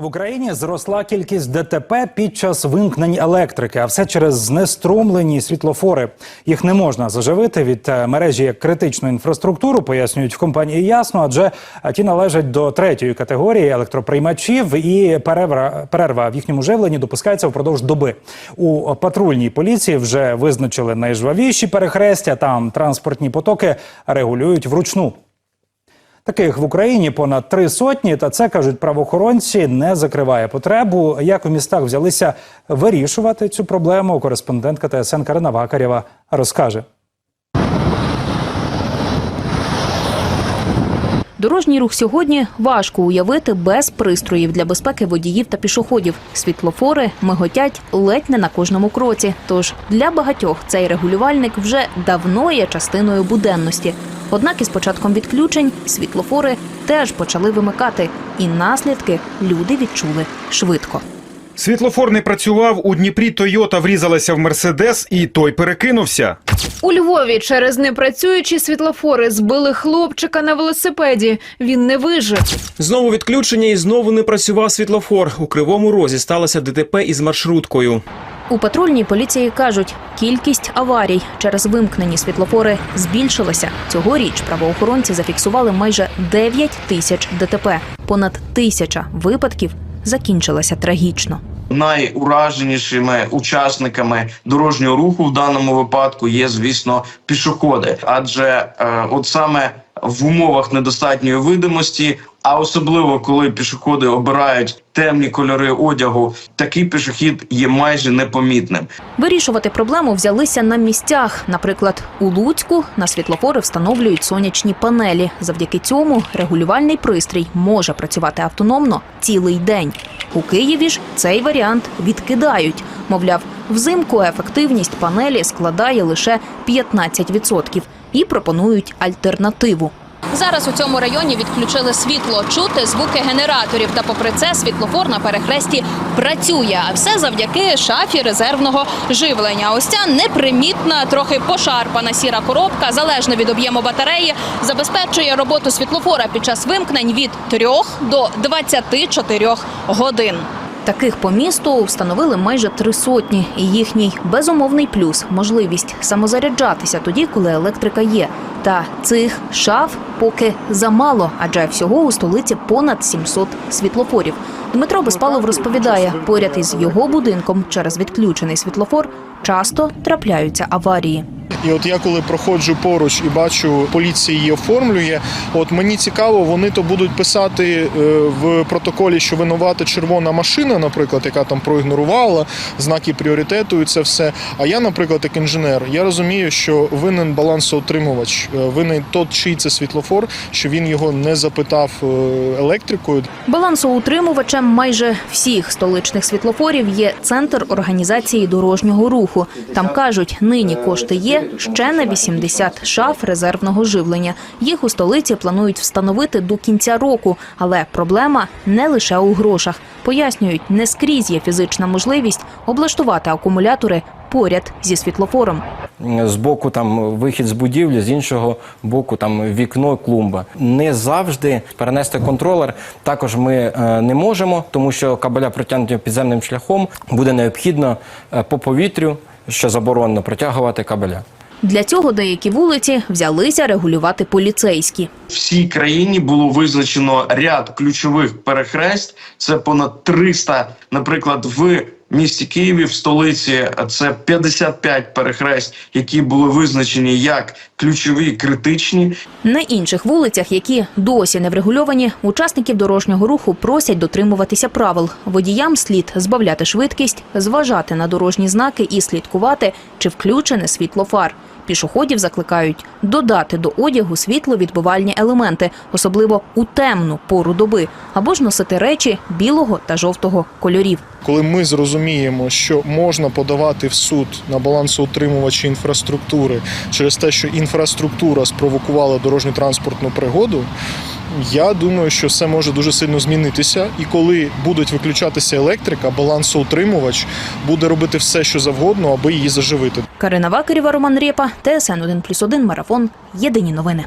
В Україні зросла кількість ДТП під час вимкнень електрики, а все через знеструмлені світлофори. Їх не можна заживити від е, мережі як критичну інфраструктуру, пояснюють в компанії ясно, адже е, ті належать до третьої категорії електроприймачів, і перерва, в їхньому живленні допускається впродовж доби. У патрульній поліції вже визначили найжвавіші перехрестя. Там транспортні потоки регулюють вручну. Таких в Україні понад три сотні, та це кажуть правоохоронці, не закриває потребу. Як у містах взялися вирішувати цю проблему? Кореспондентка ТСН Карина Вакарєва розкаже. Дорожній рух сьогодні важко уявити без пристроїв для безпеки водіїв та пішоходів. Світлофори миготять ледь не на кожному кроці. Тож для багатьох цей регулювальник вже давно є частиною буденності. Однак із початком відключень світлофори теж почали вимикати, і наслідки люди відчули швидко. Світлофор не працював у Дніпрі. Тойота врізалася в Мерседес, і той перекинувся. У Львові через непрацюючі світлофори збили хлопчика на велосипеді. Він не вижив. Знову відключення і знову не працював світлофор. У кривому розі сталося ДТП із маршруткою. У патрульній поліції кажуть, кількість аварій через вимкнені світлофори збільшилася. Цьогоріч правоохоронці зафіксували майже 9 тисяч ДТП. Понад тисяча випадків закінчилася трагічно. Найураженішими учасниками дорожнього руху в даному випадку є, звісно, пішоходи, адже е, от саме в умовах недостатньої видимості, а особливо коли пішоходи обирають темні кольори одягу, такий пішохід є майже непомітним. Вирішувати проблему взялися на місцях. Наприклад, у Луцьку на світлофори встановлюють сонячні панелі. Завдяки цьому регулювальний пристрій може працювати автономно цілий день. У Києві ж цей варіант відкидають. Мовляв, взимку ефективність панелі складає лише 15% і пропонують альтернативу. Зараз у цьому районі відключили світло, чути звуки генераторів. Та попри це світлофор на перехресті працює. А все завдяки шафі резервного живлення. Ось ця непримітна, трохи пошарпана сіра коробка, залежно від об'єму батареї, забезпечує роботу світлофора під час вимкнень від 3 до 24 годин. Таких по місту встановили майже три сотні, і їхній безумовний плюс можливість самозаряджатися тоді, коли електрика є. Та цих шаф поки замало, адже всього у столиці понад 700 світлофорів. Дмитро Безпалов розповідає, поряд із його будинком через відключений світлофор часто трапляються аварії. І от я коли проходжу поруч і бачу, поліція її оформлює. От мені цікаво, вони то будуть писати е, в протоколі, що винувата червона машина, наприклад, яка там проігнорувала знаки пріоритету і це все. А я, наприклад, як інженер, я розумію, що винен балансоутримувач, е, винен тот, чий це світлофор, що він його не запитав е, електрикою. Балансоутримувачем майже всіх столичних світлофорів є центр організації дорожнього руху. Там кажуть, нині кошти є ще на 80 шаф резервного живлення. Їх у столиці планують встановити до кінця року, але проблема не лише у грошах. Пояснюють, не скрізь є фізична можливість облаштувати акумулятори поряд зі світлофором. з боку там вихід з будівлі, з іншого боку там вікно, клумба. Не завжди перенести контролер. Також ми е, не можемо, тому що кабеля протягнуті підземним шляхом буде необхідно е, по повітрю, що заборонено, протягувати кабеля. Для цього деякі вулиці взялися регулювати поліцейські. всій країні було визначено ряд ключових перехрест. Це понад 300, наприклад, в місті Києві, в столиці це 55 перехрест, які були визначені як ключові, критичні. На інших вулицях, які досі не врегульовані, учасників дорожнього руху просять дотримуватися правил. Водіям слід збавляти швидкість, зважати на дорожні знаки і слідкувати, чи включене світло фар. Пішоходів закликають додати до одягу світловідбивальні елементи, особливо у темну пору доби, або ж носити речі білого та жовтого кольорів. Коли ми зрозуміємо, що можна подавати в суд на балансоутримувачі інфраструктури через те, що інфраструктура спровокувала дорожньо транспортну пригоду. Я думаю, що все може дуже сильно змінитися, і коли будуть виключатися електрика, балансоутримувач буде робити все, що завгодно, аби її заживити. Карина Вакарєва, Роман Рєпа, ТСН 1+,1, Марафон. Єдині новини.